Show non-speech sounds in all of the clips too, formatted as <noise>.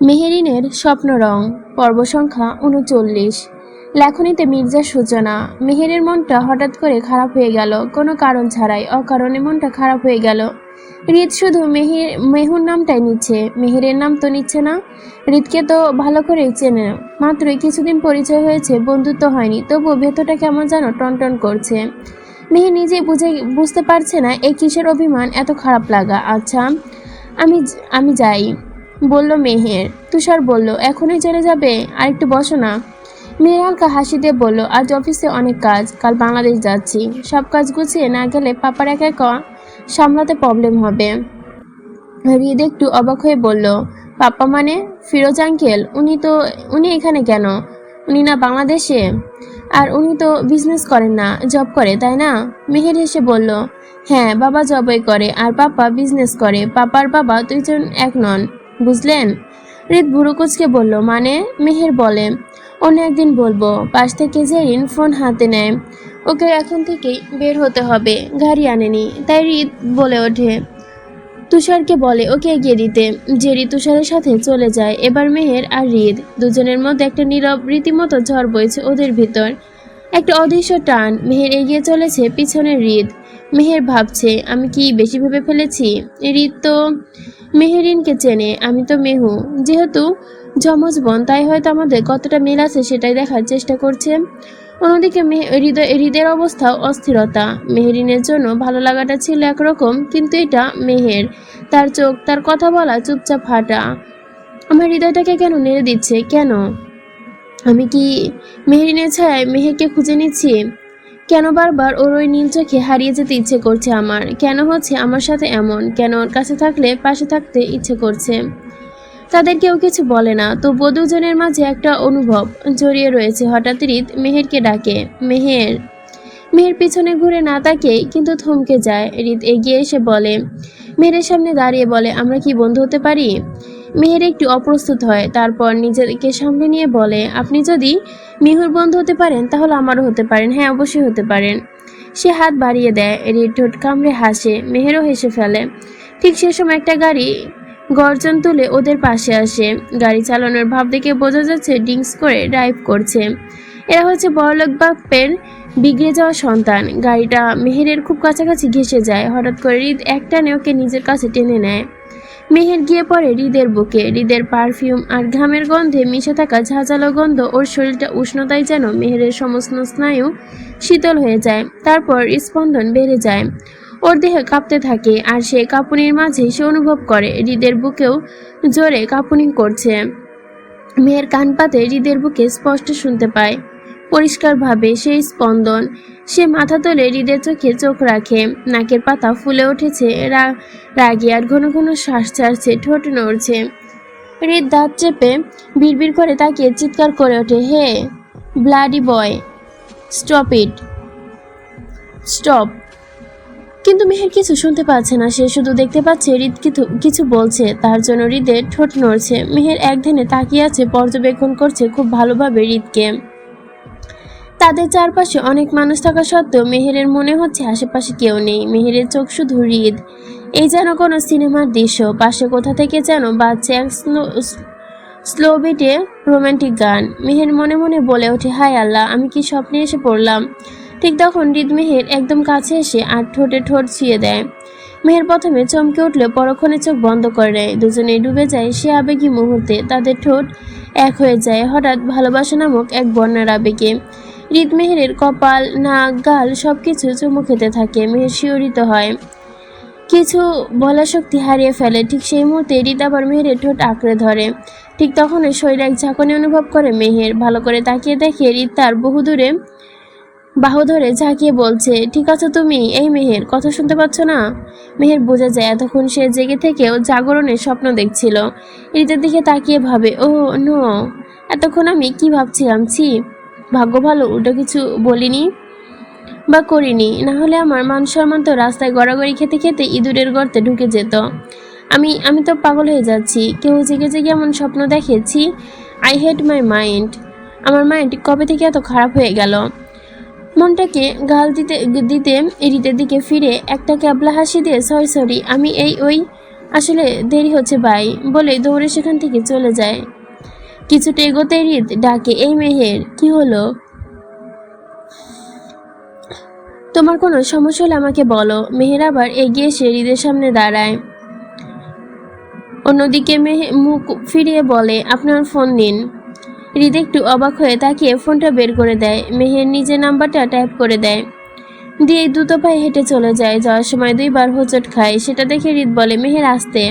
মেহেরিনের স্বপ্ন রং, পর্ব সংখ্যা উনচল্লিশ। লেখনীতে মির্জার সূচনা। মেহেরের মনটা হঠাৎ করে খারাপ হয়ে গেল, কোনো কারণ ছাড়াই অকারণে মনটা খারাপ হয়ে গেল। রিত শুধু মেহের, মেহুর নামটাই নিচ্ছে। মেহেরের নাম তো নিচ্ছে না রিতকে তো ভালো করেই চেনে। মাত্রই কিছুদিন পরিচয় হয়েছে, বন্ধুত্ব হয়নি, তবুও ভেতরটা কেমন যেন টনটন করছে। মেহের নিজে বুঝে, বুঝতে পারছে না এই কিসের অভিমান, এত খারাপ লাগা। আচ্ছা আমি আমি যাই। বলল মেহের। তুষার বলল, এখনই চলে যাবে? আর একটু বসো না। মেয়ের হালকা হাসি দিয়ে বলল, আজ অফিসে অনেক কাজ, কাল বাংলাদেশ যাচ্ছি। সব কাজ গুছিয়ে না গেলে পাপার একা একা সামলাতে প্রবলেম হবে। হৃদ একটু অবাক হয়ে বলল, পাপা মানে? ফিরোজ আঙ্কেল? উনি তো, উনি এখানে কেন? উনি না বাংলাদেশে? আর উনি তো বিজনেস করেন না জব করে, তাই না? মেহের হেসে বলল হ্যাঁ বাবা জবই করে, আর পাপা বিজনেস করে। পাপার বাবা দুইজন এক নন। বুঝলেন? হৃদ ভুরুকুচকে বলল মানে? মেহের বলে, অন্য একদিন বলব। পাশ থেকে যে জেরিন ফোন হাতে নেয়, ওকে এখন থেকেই বের হতে হবে, গাড়ি আনেনি। তাই হৃদ বলে ওঠে। তুষারকে বলে, ওকে এগিয়ে দিতে। জেরি তুষারের সাথে চলে যায়। এবার মেহের আর হৃদ দুজনের মধ্যে একটা নীরব রীতিমতো ঝড় বইছে ওদের ভিতর। একটা অদৃশ্য টান, মেহের এগিয়ে চলেছে পিছনের হৃদ মেহের ভাবছে, আমি কি বেশি ভেবে ফেলেছি? হৃদ তো মেহেরিনকে চেনে, আমি তো মেহু। যেহেতু যমজ বোন, তাই হয়তো আমাদের কতটা মিল আছে সেটাই দেখার চেষ্টা করছে। অন্যদিকে হৃদয় হৃদের অবস্থাও অস্থিরতা। মেহেরিনের জন্য ভালো লাগাটা ছিল একরকম, কিন্তু এটা মেহের। তার চোখ, তার কথা বলা চুপচাপ হাঁটা। আমার হৃদয়টাকে কেন নেড়ে দিচ্ছে? কেন? আমি কি মেহেরিনের ছায়ায় মেহেরকে খুঁজে নিচ্ছি? কেন বারবার ওর ওই নীল চোখে হারিয়ে যেতে ইচ্ছে করছে আমার? কেন হচ্ছে আমার সাথে এমন? কেন ওর কাছে থাকলে পাশে থাকতে ইচ্ছে করছে? তাদের কেউ কিছু বলে না তো দুজনের মাঝে একটা অনুভব জড়িয়ে রয়েছে। হঠাৎ রিত মেহেরকে ডাকে। মেহের? মেহের পিছনে ঘুরে না তাকে কিন্তু থমকে যায়। রিত এগিয়ে এসে বলে, মেহেরের সামনে দাঁড়িয়ে বলে, আমরা কি বন্ধু হতে পারি? মেহের একটু অপ্রস্তুত হয়, তারপর নিজেকে সামনে নিয়ে বলে, আপনি যদি মিহুর বন্ধু হতে পারেন, তাহলে আমারও হতে পারেন। হ্যাঁ অবশ্যই হতে পারেন। সে হাত বাড়িয়ে দেয় রিত ঠোঁট কামড়ে হাসে, মেহেরও হেসে ফেলে। ঠিক সে সময় একটা গাড়ি গর্জন তুলে ওদের পাশে আসে। গাড়ি চালানোর ভাব দেখে বোঝা যাচ্ছে ড্রিঙ্কস করে ড্রাইভ করছে। এরা হচ্ছে বড়লোক বাপের বিগড়ে যাওয়া সন্তান। গাড়িটা মেহেরের খুব কাছাকাছি ঘেসে যায়। হঠাৎ করে হৃদ একটানে ওকে নিজের কাছে টেনে নেয়। মেহের গিয়ে পড়ে হৃদের বুকে। হৃদের পারফিউম আর ঘামের গন্ধে মিশে থাকা ঝাঁঝালো গন্ধ ওর শরীরটা উষ্ণতায় যেন মেহেরের সমস্ত স্নায়ু শীতল হয়ে যায়, তারপর স্পন্দন বেড়ে যায়। ওর দেহে কাঁপতে থাকে আর সে কাঁপুনির মাঝে সে অনুভব করে, হৃদের বুকেও জোরে কাঁপুনি করছে। মেয়ের কান পাতে হৃদের বুকে স্পষ্ট শুনতে পায়। পরিষ্কারভাবে সেই স্পন্দন। সে মাথা তোলে হৃদের চোখে চোখ রাখে। নাকের পাতা ফুলে উঠেছে। রাগে আর ঘন ঘন শ্বাস ছাড়ছে। ঠোঁট নড়ছে। হৃদ দাঁত চেপে বিড়বিড় করে তাকে চিৎকার করে ওঠে, hey, bloody boy, stop it. Stop. কিন্তু মেহের কিছু শুনতে পাচ্ছে না। সে শুধু দেখতে পাচ্ছে হৃদ কিছু কিছু বলছে। তার জন্য হৃদের ঠোঁট নড়ছে। মেহের এক ধ্যানে তাকিয়ে আছে, পর্যবেক্ষণ করছে খুব ভালোভাবে হৃদকে। তাদের চারপাশে অনেক মানুষ থাকা সত্ত্বেও মেহেরের মনে হচ্ছে আশেপাশে কেউ নেই। মেহেরের চোখ শুধু হৃদ। এই যেন কোনো সিনেমার দৃশ্য। পাশে কোথা থেকে যেন বাচ্চা এক স্লো বিটে রোমান্টিক গান। মেহের মনে মনে বলে ওঠে, হায় আল্লাহ, আমি কি স্বপ্নে এসে পড়লাম? ঠিক তখন হৃদ মেহের একদম কাছে এসে আর ঠোঁটে ঠোঁট ছুঁয়ে দেয়। মেহের প্রথমে চমকে উঠলে পরক্ষণে চোখ বন্ধ করে দেয় দুজনেই ডুবে যায় সে আবেগী মুহূর্তে। তাদের ঠোঁট এক হয়ে যায়। হঠাৎ ভালোবাসা নামক এক বন্যার আবেগে। হৃদ মেহেরের কপাল, নাক, গাল সব কিছু চুমু খেতে থাকে, মেহের শিহরিত হয়। কিছু বলা শক্তি হারিয়ে ফেলে, ঠিক সেই মুহূর্তে হৃদ আবার মেহেরের ঠোঁট আঁকড়ে ধরে। ঠিক তখনই শরীরে এক ঝাঁকুনি অনুভব করে মেহের, ভালো করে তাকিয়ে দেখে হৃদ তার বহু দূরে বাহু ধরে ঝাঁকিয়ে বলছে, ঠিক আছে তুমি? এই মেহের, কথা শুনতে পাচ্ছ না? মেহের বোঝা যায় এতক্ষণ সে জেগে থেকেও জাগরণের স্বপ্ন দেখছিল। হৃদের দিকে তাকিয়ে ভাবে ও নো। এতক্ষণ আমি কি ভাবছিলাম? ছি। ভাগ্য ভালো উল্টো কিছু বলিনি বা করিনি। না হলে আমার মান সম্মান তো রাস্তায় গড়াগড়ি খেতে খেতে ইঁদুরের গর্তে ঢুকে যেত। আমি আমি তো পাগল হয়ে যাচ্ছি। কেউ জেগে জেগে এমন স্বপ্ন দেখেছি আই হেট মাই মাইন্ড আমার মাইন্ড কবে থেকে এত খারাপ হয়ে গেল? মনটাকে গাল দিতে দিতে হৃদের দিকে ফিরে একটা ক্যাবলা হাসি দিয়ে সরি সরি আমি এই, ওই, আসলে দেরি হচ্ছে ভাই বলে দৌড়ে সেখান থেকে চলে যায়। কিছুটা এগোতে হৃদ ডাকে, এই মেহের, কি হলো? তোমার কোনো সমস্যা হলে আমাকে বলো। মেহের আবার এগিয়ে এসে হৃদের সামনে দাঁড়ায়। অন্যদিকে মেহে মুখ ফিরিয়ে বলে, আপনার ফোন নিন। হৃদ একটু অবাক হয়ে তাকিয়ে ফোনটা বের করে দেয়। মেহের নিজের নাম্বারটা টাইপ করে দেয়। দিয়ে দ্রুত পায়ে হেঁটে চলে যায়। যাওয়ার সময় দুইবার হোঁচট খায়। সেটা দেখে হৃদ বলে, মেহের, আসতে।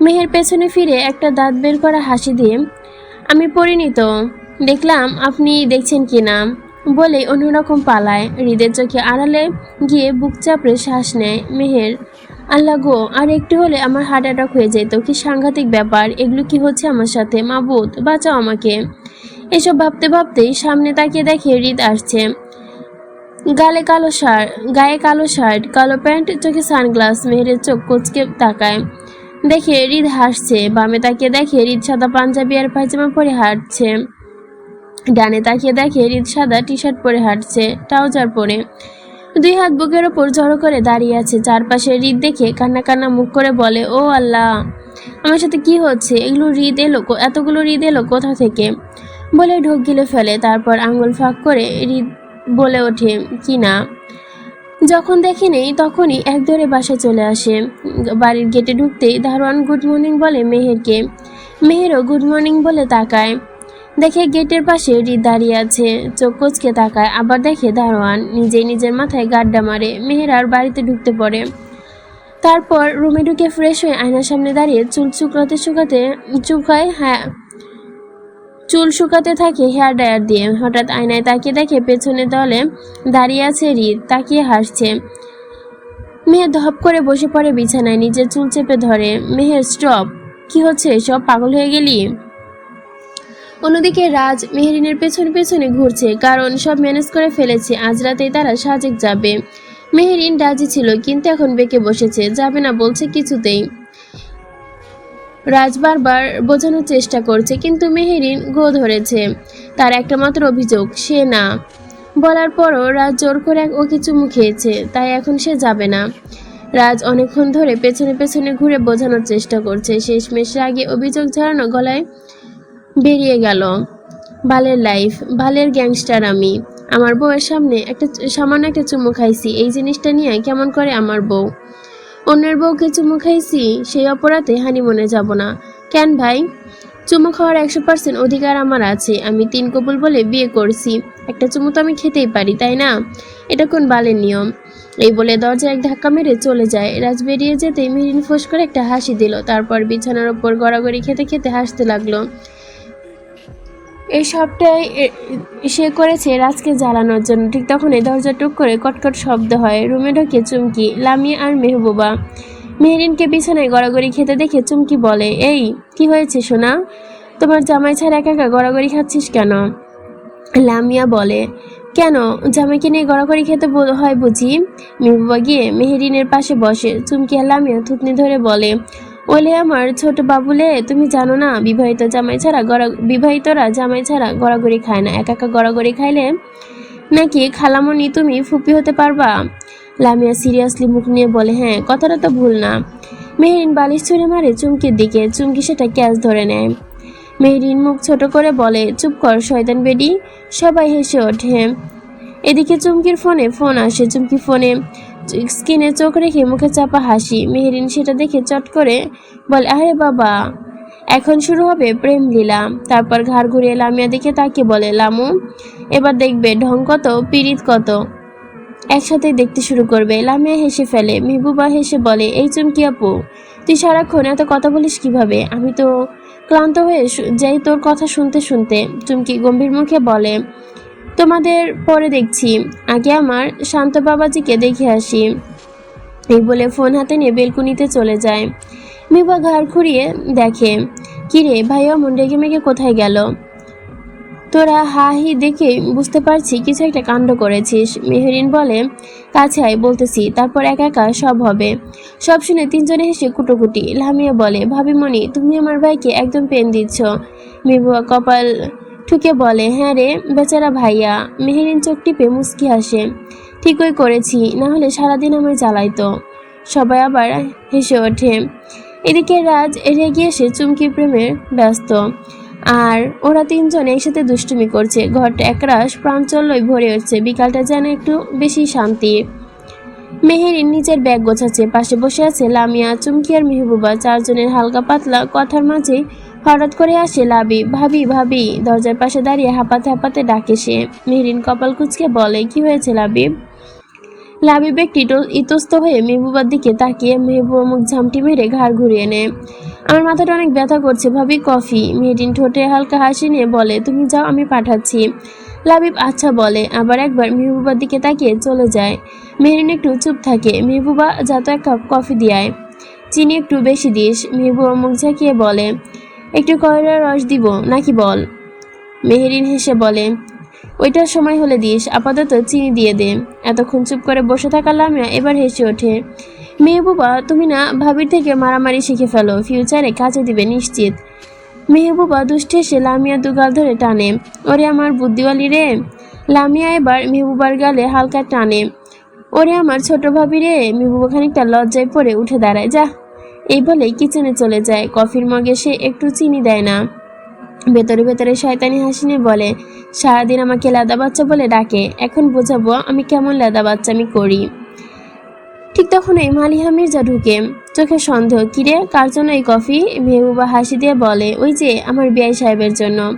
মেহের পেছনে ফিরে একটা দাঁত বের করা হাসি দিয়ে আমি পড়িনি তো দেখলাম আপনি দেখছেন কি না। বলে অন্যরকম পালায়। হৃদের চোখে আড়ালে গিয়ে বুক চাপড়ে শ্বাস নেয় মেহের। আল্লাহ গো, আর একটু হলে আমার হার্ট অ্যাটাক হয়ে যেত। কি সাংঘাতিক ব্যাপার। এগুলো কি হচ্ছে আমার সাথে? মাবুদ, বাঁচাও আমাকে। এসব ভাবতে ভাবতেই সামনে তাকিয়ে দেখে হৃদ আসছে। গালে কালো শার্ট, গায়ে কালো শার্ট, কালো প্যান্ট, চোখে সানগ্লাস। মেহেরের চোখ কোচকে তাকায়। দেখে হৃদ হাসছে। বামে তাকিয়ে দেখে হৃদ সাদা পাঞ্জাবি আর পায়জামা পরে হাঁটছে। ডানে তাকিয়ে দেখে হৃদ সাদা টি শার্ট পরে হাঁটছে, ট্রাউজার পরে। দুই হাত বুকের ওপর জড়ো করে দাঁড়িয়ে আছে। চারপাশে হৃদ দেখে কান্না কান্না মুখ করে বলে, ও আল্লাহ, আমার সাথে কি হচ্ছে? এগুলো হৃদ এলো এতগুলো হৃদ এলো কোথা থেকে? বলে ঢোক গিলে ফেলে। তারপর আঙুল ফাঁক করে হৃদ বলে ওঠে, কি না? যখন দেখে নেই, তখনই এক দৌড়ে বাসায় চলে আসে। বাড়ির গেটে ঢুকতেই দারোয়ান গুড মর্নিং বলে মেহেরকে। মেহেরও গুড মর্নিং বলে তাকায়। দেখে গেটের পাশে হৃদ দাঁড়িয়ে আছে। চোখ কোচকে তাকায়। আবার দেখে দারোয়ান নিজেই নিজের মাথায় গাড্ডা মারে। মেহের আর বাড়িতে ঢুকতে পড়ে। তারপর রুমে ঢুকে ফ্রেশ হয়ে আয়নার সামনে দাঁড়িয়ে চুল শুকাতে শুকাতে চুকায় হ্যাঁ চুল শুকাতে থাকে হেয়ার ড্রায়ার দিয়ে। হঠাৎ আয়নায় তাকিয়ে দেখে পেছনে দলে দাঁড়িয়ে আছে হৃদ তাকিয়ে হাসছে। মেয়ে ধপ করে বসে পড়ে বিছানায়, নিজের চুল চেপে ধরে। মেহের, স্টপ! কি হচ্ছে সব পাগল হয়ে গেলি? অন্যদিকে রাজ মেহেরিনের পেছনে পেছনে ঘুরছে, কারণ সব ম্যানেজ করে ফেলেছে। আজ রাতেই তারা সাজেক যাবে। মেহেরিন রাজি ছিল, কিন্তু এখন বেঁকে বসেছে। যাবে না বলছে কিছুতেই। রাজ বারবার বোঝানোর চেষ্টা করছে, কিন্তু মেহেরিন গো ধরেছে। তার একটা মাত্র অভিযোগ, সে না। বলার পরও রাজ জোর করে ও কিছু মুখিয়েছে তাই এখন সে যাবে না। রাজ অনেকক্ষণ ধরে পেছনে পেছনে ঘুরে বোঝানোর চেষ্টা করছে। শেষমেশ আগে অভিযোগ ঝাড়ানো গলায় বেরিয়ে গেল। বালের লাইফ বালের গ্যাংস্টার আমি। আমার বউয়ের সামনে একটা, সামান্য একটা চুমু খাইছি। এই জিনিসটা নিয়ে কেমন করে আমার বউ? অন্যের বউকে চুমু খাইছি, সেই অপরাধে হানিমনে যাব না। কেন ভাই? চুমু খাওয়ার একশো পার্সেন্ট অধিকার আমার আছে, আমি তিন কবুল বলে বিয়ে করছি। একটা চুমু তো আমি খেতেই পারি, তাই না? এটা কোন বালের নিয়ম? এই বলে দরজায় এক ধাক্কা মেরে চলে যায়। রাজ বেরিয়ে যেতে মিরিন ফোঁস করে একটা হাসি দিল, তারপর বিছানার ওপর গড়াগড়ি খেতে খেতে হাসতে লাগল। এই সবটাই সে করেছে রাজকে জ্বালানোর জন্য। ঠিক তখনই দরজা টুক করে কটকট শব্দ হয়। রুমে ঢোকে চুমকি, লামিয়া আর মেহবুবা। মেহরিনকে বিছানায় গড়াগড়ি খেতে দেখে চুমকি বলে, এই, কি হয়েছে সোনা? তোমার জামাই ছাড়া একা একা গড়াগড়ি খাচ্ছিস কেন? লামিয়া বলে, কেন? জামাইকে নিয়ে গড়াগড়ি খেতে হয় বুঝি? মেহবুবা গিয়ে মেহেরিনের পাশে বসে। চুমকি আর লামিয়া থুতনি ধরে বলে ওলে আমার ছোট বাবুলে, তুমি জানো না, বিবাহিত জামাই ছাড়া গড়া, বিবাহিতরা জামাই ছাড়া গড়াগড়ি খায় না। একা একা গড়াগড়ি খাইলে নাকি খালামণি তুমি ফুপি হতে পারবা? লামিয়া সিরিয়াসলি মুখ নিয়ে বলে হ্যাঁ কথাটা তো ভুল না। মেহরিন বালিশ ছুঁড়ে মারে চুমকির দিকে, চুমকি সেটা ক্যাচ ধরে নেয়। মেহরিন মুখ ছোট করে বলে, চুপ কর শয়তান বেডি, সবাই হেসে ওঠে। এদিকে চুমকির ফোনে ফোন আসে চুমকি ফোনে স্কিনে চোখ রেখে মুখে চাপা হাসি। মেহরিন সেটা দেখে চট করে বলে, আরে বাবা, এখন শুরু হবে প্রেম লীলা। তারপর ঘাড় ঘুরিয়ে লামিয়া দেখে তাকে বলে, লামু, এবার দেখবে ঢং কত, পীড়িত কত। একসাথেই দেখতে শুরু করবে। লামিয়া হেসে ফেলে। মেহবুবা হেসে বলে, এই চুমকি আপু, তুই সারাক্ষণ এত কথা বলিস কীভাবে? আমি তো ক্লান্ত হয়ে যাই তোর কথা শুনতে শুনতে। চুমকি গম্ভীর মুখে বলে তোমাদের পরে দেখছি। আগে আমার শান্ত বাবাজিকে দেখে আসি। এই বলে ফোন হাতে নিয়ে বেলকুনিতে চলে যায়। মিবা ঘাড় খুঁড়িয়ে দেখে কিরে ভাইয়া মন রেগে মেগে কোথায় গেল? তোরা হা হি দেখে বুঝতে পারছি, কিছু একটা কাণ্ড করেছিস। মেহরিন বলে, কাছে আয়, বলতেছি, তারপর একা একা সব হবে। সব শুনে তিনজনে হেসে কুটোকুটি, লামিয়া বলে, ভাবিমণি, তুমি আমার ভাইকে একদম পেন দিচ্ছ। মিবুয়া কপাল ঠুকে বলে হ্যাঁ রে, বেচারা ভাইয়া মেহেরিন চোখ টিপে মুস্কি হাসে। ঠিকই করেছি, না হলে সারাদিন আমায় জ্বালাইতো। সবাই আবার হেসে ওঠে। এদিকে রাজ রেগে এসে চুমকি প্রেমের ব্যস্ত। আর ওরা তিনজন একসাথে দুষ্টুমি করছে। ঘরটা একরাশ প্রাঞ্চল্যই ভরে উঠছে। বিকালটা যেন একটু বেশি শান্তি। মেহেরিন নিজের ব্যাগ গোছাচ্ছে। পাশে বসে আছে লামিয়া, চুমকি আর মেহবুবা। চারজনের হালকা পাতলা কথার মাঝে হঠাৎ করে আসে লাবি। ভাবি ভাবি। দরজার পাশে দাঁড়িয়ে হাঁপাতে হাঁপাতে ডাকে সে। মেহরিন কপাল কুচকে বলে, কি হয়েছে লাবিব লাবিব একটি ইতস্ত হয়ে মেহবুবার দিকে তাকিয়ে মেহবুবা মুখ ঝামটি মেরে ঘাড় ঘুরিয়ে নেয়। আমার মাথাটা অনেক ব্যথা করছে ভাবি, কফি। মেহরিন ঠোঁটে হালকা হাসি নিয়ে বলে, তুমি যাও, আমি পাঠাচ্ছি। লাবিব আচ্ছা বলে, আবার একবার মেহবুবার দিকে তাকিয়ে চলে যায়। মেহরিন একটু চুপ থাকে। মেহবুবা যা তো এক কাপ কফি দিয়ায়। চিনি একটু বেশি দিস। মেহবুবা মুখ ঝাঁকিয়ে বলে একটু কয়লার রস দিব, নাকি বল? মেহেরিন হেসে বলে, ওইটার সময় হলে দিস, আপাতত চিনি দিয়ে দে। এতক্ষণ চুপ করে বসে থাকা লামিয়া এবার হেসে ওঠে, মেহবুবা, তুমি না ভাবির থেকে মারামারি শিখে ফেলো, ফিউচারে কাজে দিবে নিশ্চিত। মেহবুবা দুষ্টে এসে লামিয়া দুগাল ধরে টানে, ওরে আমার বুদ্ধিওয়ালি রে। লামিয়া এবার মেহবুবার গালে হালকা টানে, ওরে আমার ছোট ভাবি রে। মেহবুবা খানিকটা লজ্জায় পড়ে উঠে দাঁড়ায়, যা। এই বলে কিচেনে চলে যায়। কফির মগে সে একটু চিনি দেয় না। ভেতরে ভেতরে শয়তানি হাসি নিয়ে বলে, সারাদিন আমাকে লাদা বাচ্চা বলে ডাকে। এখন বোঝাবো আমি কেমন লাদা বাচ্চা আমি করি। ঠিক তখনই মালিহা মির্জা ঢুকে। চোখে সন্দেহ, কিরে, কার জন্য এই কফি? মেহবুবা হাসি দিয়ে বলে, ওই যে আমার বিআই সাহেবের জন্য।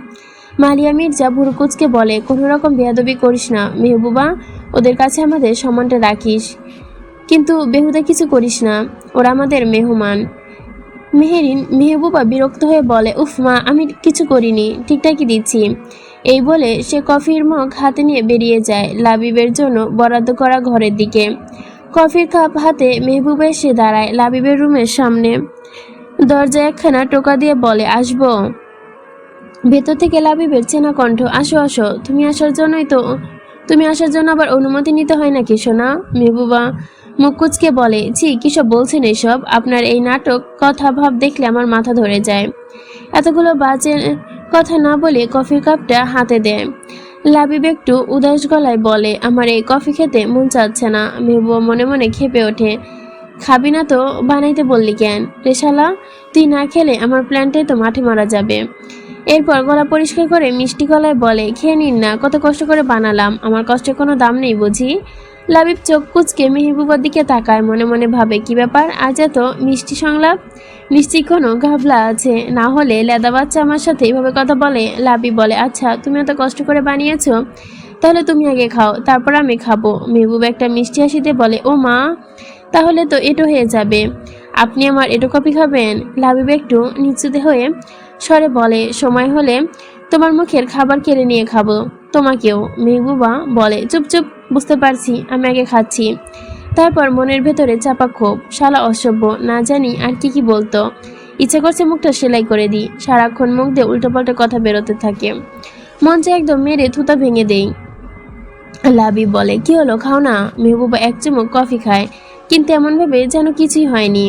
মালিয়া মির্জা ভুরুকুচকে বলে কোনো রকম বেয়াদবি করিস না। মেহবুবা, ওদের কাছে আমাদের সম্মানটা রাখিস। কিন্তু বেহুদা কিছু করিস না, ওরা আমাদের মেহমান। মেহেরিন মেহবুবা বিরক্ত হয়ে বলে, উফ মা, আমি কিছু করিনি, ঠিকঠাকই দিচ্ছি। এই বলে সে কফির মগ হাতে নিয়ে বেরিয়ে যায় লাবিবের জন্য বরাদ্দ করা ঘরের দিকে। কফির কাপ হাতে মেহবুবা এসে দাঁড়ায় লাবিবের রুমের সামনে। দরজায় একখানা টোকা দিয়ে বলে, আসব। ভেতর থেকে লাবিবের চেনা কণ্ঠ, আসো আসো, তুমি আসার জন্যই তো, তুমি আসার জন্য আবার অনুমতি নিতে হয় নাকি সোনা, মেহবুবা? মুখ কুচকে বলে জি কিসব বলছেন এসব? আপনার এই নাটক, কথা ভাব দেখলে আমার মাথা ধরে যায়। এতগুলো বাজে কথা না বলে কফির কাপটা হাতে দেয়। লাবিব একটু উদাস গলায় বলে, আমার এই কফি খেতে মন চাচ্ছে না। মেহবুবা মনে মনে খেপে ওঠে। খাবি না তো বানাইতে বললি কেন? রেশালা তুই না খেলে আমার প্ল্যানটাই তো মাঠে মারা যাবে। এরপর গলা পরিষ্কার করে মিষ্টি গলায় বলে, খেয়ে নিন না, কত কষ্ট করে বানালাম। আমার কষ্টের কোনো দাম নেই বুঝি? লাবিব চোখ কুচকে মেহবুবার দিকে তাকায়, মনে মনে ভাবে, কি ব্যাপার? আজ এত মিষ্টি সংলাপ? নিশ্চয়ই কোনো ঘাবলা আছে। না হলে লেদা বাচ্চা আমার সাথে এইভাবে কথা বলে? লাবিব বলে আচ্ছা তুমি এত কষ্ট করে বানিয়েছো, তাহলে তুমি আগে খাও, তারপর আমি খাব। মেহবুব একটা মিষ্টি হাসিতে বলে, ও মা, তাহলে তো এটো হয়ে যাবে। আপনি আমার এটো কপি খাবেন? লাবিব একটু নিচুতে হয়ে স্বরে বলে, সময় হলে তোমার মুখের খাবার কেড়ে নিয়ে খাব, তোমাকেও। মেহবুবা বলে চুপ চুপ বুঝতে পারছি, আমি আগে খাচ্ছি। তারপর মনের ভেতরে চাপা ক্ষোভ, শালা অসভ্য, না জানি আর কি কি বলতো। ইচ্ছে করছে মুখটা সেলাই করে দিই, সারাক্ষণ মুখ দিয়ে উল্টোপাল্টা কথা বেরোতে থাকে। মন চায় একদম মেরে থুতা ভেঙে দেই। লাবি বলে, কি হলো, খাও না? মেহবুবা এক চুমুক কফি খায়, কিন্তু এমনভাবে যেন কিছুই হয়নি।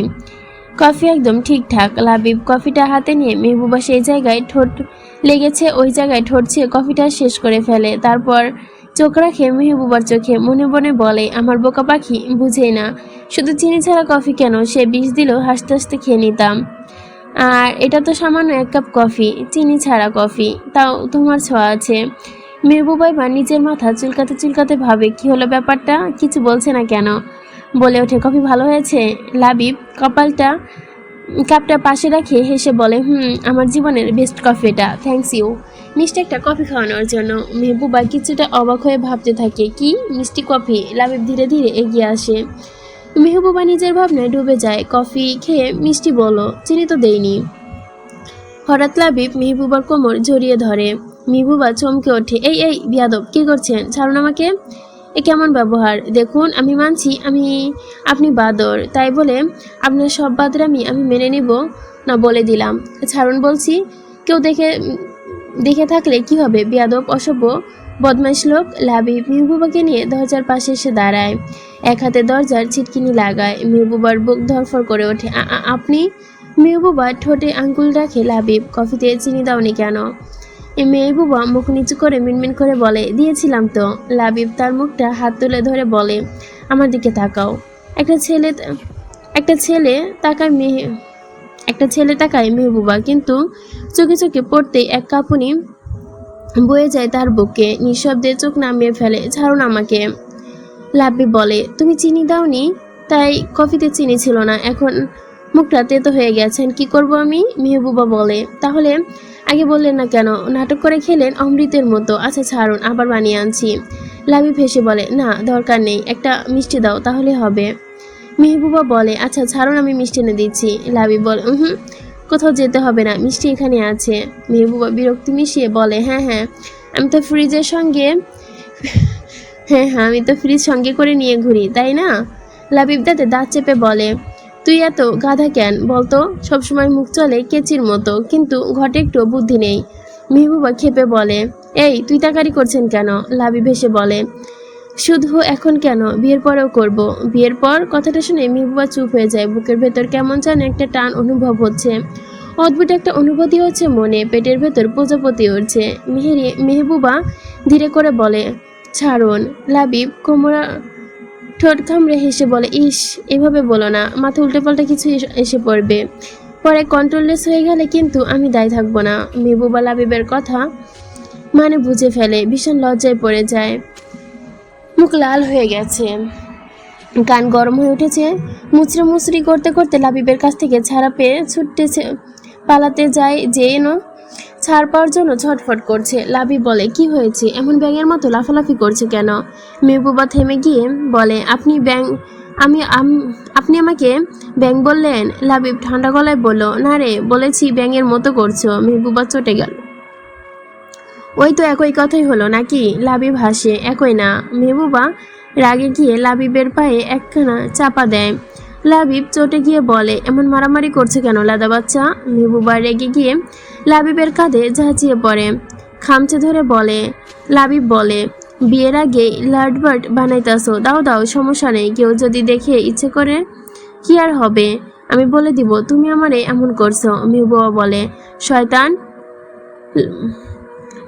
কফি একদম ঠিকঠাক লাবিব কফিটা হাতে নিয়ে মেহবুবা সেই জায়গায় ঠোঁট লেগেছে, ওই জায়গায় ঠোঁট ছেয়ে কফিটা শেষ করে ফেলে। তারপর চোখ রাখে মেহবুবার চোখে। মনে মনে বলে, আমার বোকা পাখি, বুঝেই না। শুধু চিনি ছাড়া কফি কেন? সে বিষ দিলেও হাসতে হাসতে খেয়ে নিতাম। আর এটা তো সামান্য এক কাপ কফি, চিনি ছাড়া কফি। তাও তোমার ছোঁয়া আছে। মেহবুবা এবার নিজের মাথা চুলকাতে চুলকাতে ভাবে, কি হলো ব্যাপারটা? কিছু বলছে না কেন? বলে ওঠে, কফি ভালো হয়েছে? লাবিব কপালটা কাপটা পাশে রাখে, হেসে বলে, হুম, আমার জীবনের বেস্ট কফি এটা। থ্যাংকস ইউ মিষ্টি একটা কফি খাওয়ানোর জন্য মেহবুবা কিছুটা অবাক হয়ে ভাবতে থাকে, কি? মিষ্টি কফি লাবিব ধীরে ধীরে এগিয়ে আসে। মেহবুবা নিজের ভাবনায় ডুবে যায়, কফি খেয়ে মিষ্টি বলো, চিনি তো দেয়নি হঠাৎ লাবিব মেহবুবার কোমর জড়িয়ে ধরে। মেহবুবা চমকে ওঠে, এই এই, বিয়াদব, কি করছেন? ছাড়ুন আমাকে। এ কেমন ব্যবহার? দেখুন, আমি মানছি, আমি, আপনি বাদর। তাই বলে, আপনার সব বাদরামি আমি আমি মেনে নেব না বলে দিলাম। ছাড়ুন বলছি, কেউ দেখে দেখে থাকলে কি হবে? বিয়াদব, অসভ্য, বদমাইশ লোক লাবিব মেহবুবাকে নিয়ে দরজার পাশে এসে দাঁড়ায়। এক হাতে দরজার ছিটকিনি লাগায়। মেহবুবার বুক ধরফর করে ওঠে। "আ- আ- আপনি? মেহবুবা ঠোঁটে আঙ্গুল রাখে লাবিব। কফিতে চিনি দাওনি কেন? মেহবুবা মুখ নিচু করে মিনমিন করে বলে, দিয়েছিলাম তো। লাবিব তার মুখটা হাত তুলে ধরে বলে, আমার দিকে তাকাও। একটা ছেলে একটা ছেলে তাকায় মেহে একটা ছেলে তাকায় মেহবুবা কিন্তু চোখে চোখে পড়তেই এক কাঁপুনি বয়ে যায় তার বুকে, নিঃশব্দে চোখ নামিয়ে ফেলে, ছাড়ুন আমাকে। লাভবি বলে, তুমি চিনি দাওনি? তাই কফিতে চিনি ছিল না। এখন মুখটা তেতো হয়ে গেছেন, কি করব আমি? মেহবুবা বলে, তাহলে আগে বললেন না কেন? নাটক করে খেলেন অমৃতের মতো। আচ্ছা ছাড়ুন, আবার বানিয়ে আনছি। লাভি ফেসে বলে, না, দরকার নেই, একটা মিষ্টি দাও, তাহলে হবে। মেহবুবা বলে আচ্ছা ছাড়ুন, আমি মিষ্টি এনে দিচ্ছি। লাভি বলে হুম, কোথাও যেতে হবে না, মিষ্টি এখানে আছে। মেহবুবা বিরক্তি মিশিয়ে বলে হ্যাঁ হ্যাঁ আমি তো ফ্রিজের সঙ্গে <laughs> হ্যাঁ হ্যাঁ আমি তো ফ্রিজ সঙ্গে করে নিয়ে ঘুরি, তাই না? লাবিব দাঁতে দাঁত চেপে বলে তুই এত গাধা কেন বলতো? সবসময় মুখ চলে কেচির মতো, কিন্তু ঘটে একটু বুদ্ধি নেই। মেহবুবা খেপে বলে, এই, তুই তাকারি করছেন কেন? লাবিব ভেসে বলে, শুধু এখন কেন? বিয়ের পরেও করব। বিয়ের পর কথাটা শুনে মেহবুবা চুপ হয়ে যায়। বুকের ভেতর কেমন যেন একটা টান অনুভব হচ্ছে। অদ্ভুত একটা অনুভূতি হচ্ছে মনে, পেটের ভেতর প্রজাপতি উঠছে মেহেরি, মেহবুবা ধীরে করে বলে, ছাড়ুন। লাবিব কোমরা ঠোঁট কামড়ে হেসে বলে, ইস, এভাবে বলো না, মাথা উল্টে পাল্টা কিছু এস- পড়বে। পরে কন্ট্রোললেস হয়ে গেলে কিন্তু আমি দায় থাকব না। মেহবুবা লাবিবের কথা মানে বুঝে ফেলে, ভীষণ লজ্জায় পড়ে যায়। মুখ লাল হয়ে গেছে। কান গরম হয়ে উঠেছে। মুচড়ে মুচড়ি করতে করতে লাবিবের কাছ থেকে ছাড়া পেয়ে ছুটতেছে, পালাতে যায় যে এনো ছাড় পাওয়ার জন্য ছটফট করছে। লাবি বলে, কি হয়েছে? এমন ব্যাঙের মতো লাফালাফি করছে কেন? মেহবুবা থেমে গিয়ে বলে, আপনি ব্যাং, আমি আপনি আমাকে ব্যাং বললেন? লাবিব ঠান্ডা গলায় বলল, না রে, বলেছি ব্যাঙের মতো করছ। মেহবুবা চটে গেল। ওই তো একই কথাই হলো নাকি? লাবিব হাসে, একই না। মেহবুবা রাগে গিয়ে লাবিবের পায়ে একখানা চাপা দেয়। লাবিব চটে গিয়ে বলে, এমন মারামারি করছে কেন লাদা বাচ্চা মেহবুবা রেগে গিয়ে লাবিবের কাঁধে ঝাঁচিয়ে পড়ে। খামচে ধরে বলে, লাবিব বলে, বিয়ের আগে লাডবার্ট বানাইতাছো, দাও দাও, সমস্যা নেই, কেউ যদি দেখে ইচ্ছে করে, কি আর হবে? আমি বলে দিব, তুমি আমারে এমন করছ মেহবুবা বলে। শয়তান?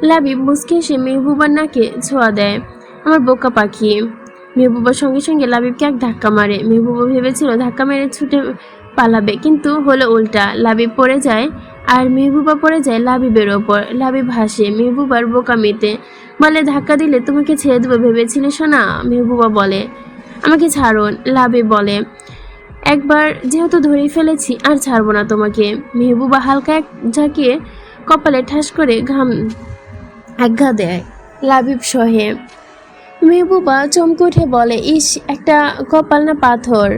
লাবিব মুসকে এসে মেহবুবার নাকে ছোঁয়া দেয়। আমার বোকা পাখি মেহবুবার সঙ্গে সঙ্গে লাবিবকে এক ধাক্কা মারে। মেহবুবা ভেবেছিল ধাক্কা মেরে ছুটে পালাবে, কিন্তু হলো উল্টা। লাবিব পড়ে যায় আর মেহবুবা পড়ে যায় লাবিবের ওপর। লাবিব হাসে, মেহবুবার বোকামিতে বলে ধাক্কা দিলে তোমাকে ছেড়ে দেবো ভেবেছিলে শোনা মেহবুবা বলে, আমাকে ছাড়ুন। লাবিব বলে, একবার যেহেতু ধরেই ফেলেছি, আর ছাড়বো না তোমাকে। মেহবুবা হালকা এক ঝাঁকিয়ে কপালে ঠাস করে ঘাম আজ্ঞা দেয়। লাবিব সহে, মেহবুবা চমকে উঠে বলে, ইস, একটা কপাল না পাথর,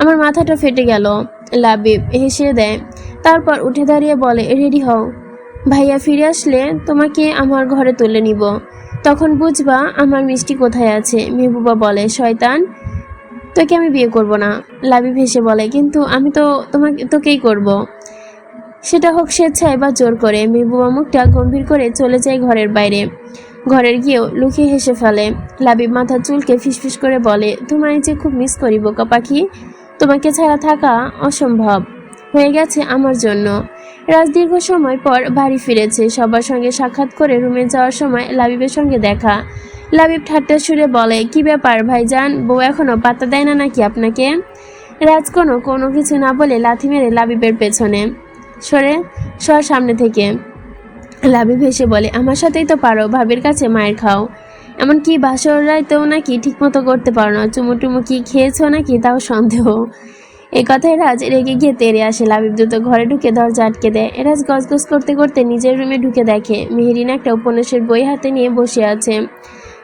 আমার মাথাটা ফেটে গেল। লাবিব হেসে দেয় তারপর উঠে দাঁড়িয়ে বলে, রেডি হও। ভাইয়া ফিরে আসলে তোমাকে আমার ঘরে তুলে নিব। তখন বুঝবা আমার মিষ্টি কোথায় আছে। মেহবুবা বলে, শয়তান, তোকে আমি বিয়ে করব না। লাবিব হেসে বলে, কিন্তু আমি তো তোমাকে, তোকেই করব। সেটা হোক স্বেচ্ছায় বা জোর করে। মেহবুবা মুখটা গম্ভীর করে চলে যায় ঘরের বাইরে। ঘরের গিয়েও লুকিয়ে হেসে ফেলে। লাবিব মাথার চুলকে ফিসফিস করে বলে, তোমায় যে খুব মিস করি বোকা পাখি তোমাকে ছাড়া থাকা অসম্ভব। হয়ে গেছে আমার জন্য। রাজ দীর্ঘ সময় পর বাড়ি ফিরেছে। সবার সঙ্গে সাক্ষাৎ করে রুমে যাওয়ার সময় লাবিবের সঙ্গে দেখা। লাবিব ঠাট্টা সুরে বলে, কি ব্যাপার ভাইজান? বউ এখনও পাত্তা দেয় না নাকি আপনাকে? রাজ কোনো কোনো কিছু না বলে লাথি মেরে লাবিবের পেছনে। সরে, সর সামনে থেকে। লাভি ভেসে বলে, আমার সাথেই তো পারো, ভাবির কাছে মায়ের খাও। এমনকি বাসর রাইতেও নাকি ঠিকমতো করতে পারো না। চুমু টুমু কি খেয়েছো নাকি তাও সন্দেহ। এই কথায় রাজ রেগে গিয়ে তেরে আসে। লাবিব দ্রুত ঘরে ঢুকে দরজা আটকে দেয়। রাজ গজগজ করতে করতে নিজের রুমে ঢুকে দেখে মেহরিন একটা উপন্যাসের বই হাতে নিয়ে বসে আছে।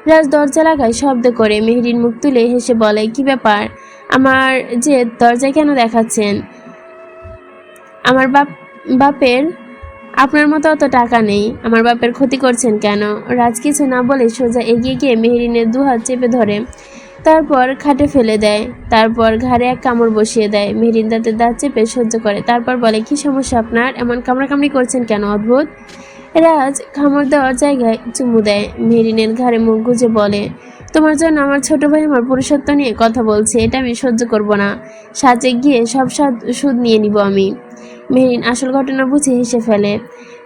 রাজ দরজা লাগায় শব্দ করে। মেহরিন মুখ তুলে হেসে বলে, কি ব্যাপার? আমার যে দরজা কেন দেখাচ্ছেন? আমার বাপ, বাপের আপনার মতো অত টাকা নেই। আমার বাপের ক্ষতি করছেন কেন? রাজ কিছু না বলে সোজা এগিয়ে গিয়ে মেহরিনের দুহাত চেপে ধরে। তারপর খাটে ফেলে দেয়। তারপর ঘাড়ে এক কামড় বসিয়ে দেয়। মেহরিন দাঁতে চেপে সহ্য করে। তারপর বলে, কি সমস্যা আপনার? এমন কামড়াকামড়ি করছেন কেন, অদ্ভুত? রাজ কামড় দেওয়ার জায়গায় চুমু দেয়। মেহরিনের ঘাড়ে মুখ গুজে বলে, তোমার জন্য আমার ছোট ভাই আমার পুরুষত্ব নিয়ে কথা বলছে। এটা আমি সহ্য করব না। সাজে গিয়ে সব সুদ নিয়ে নিব আমি। মেহরিন আসল ঘটনা বুঝে হেসে ফেলে।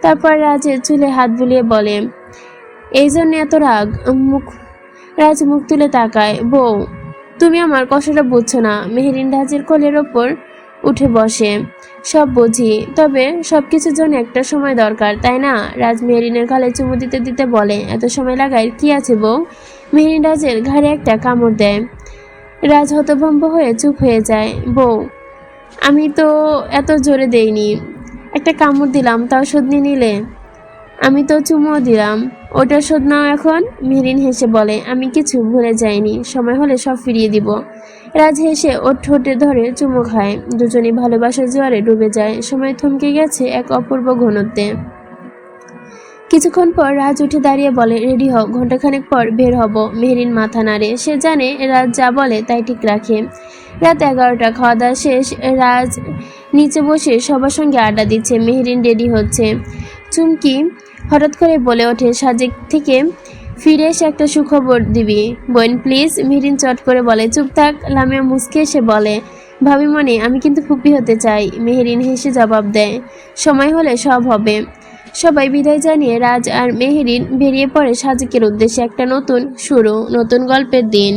তারপর রাজের চুলে হাত বুলিয়ে বলে, এই জন্য এত রাগ। মুখ রাজ মুখ তুলে তাকায়, বউ, তুমি আমার কষ্টটা বুঝছ না। মেহেরিন রাজের কোলের ওপর উঠে বসে। সব বুঝি, তবে সব কিছুর জন্য একটা সময় দরকার, তাই না? রাজ মেহরিনের গালে চুমু দিতে দিতে বলে, এত সময় লাগায় কি আছে বউ? মেহরিন রাজের ঘাড়ে একটা কামড় দেয়। রাজ হতভম্ব হয়ে চুপ হয়ে যায়। বউ, আমি তো এত জোরে দেইনি। একটা কামড় দিলাম, তাও শোধনি নিলে? আমি তো চুমুও দিলাম। ওটা শোধ নাও এখন মেহরিন হেসে বলে। আমি কিছু ভুলে যাইনি। সময় হলে সব ফিরিয়ে দিব। রাজ হেসে ওর ঠোঁটে ধরে চুমু খায়। দুজনই ভালোবাসার জোয়ারে ডুবে যায়। সময় থমকে গেছে এক অপূর্ব ঘনত্বে। কিছুক্ষণ পর রাজ উঠে দাঁড়িয়ে বলে, রেডি হও। ঘন্টাখানেক পর বের হব। মেহরিন মাথা নাড়ে। সে জানে রাজ যা বলে তাই ঠিক রাখে। রাত এগারোটা খাওয়া দাওয়া শেষ। রাজ নিচে বসে সবার সঙ্গে আড্ডা দিচ্ছে। মেহরিন রেডি হচ্ছে। চুমকি হঠাৎ করে বলে ওঠে, সাজেক থেকে ফিরে এসে একটা সুখবর দিবি। বোন প্লিজ মেহরিন চট করে বলে, চুপ থাক, লামিয়া মুসকে এসে বলে, ভাবি মনে, আমি কিন্তু ফুপি হতে চাই। মেহরিন হেসে জবাব দেয়, সময় হলে সব হবে। সবাই বিদায় জানিয়ে রাজ আর মেহেরিন বেরিয়ে পড়ে সাজেকের উদ্দেশ্যে একটা নতুন শুরু, নতুন গল্পের দিন।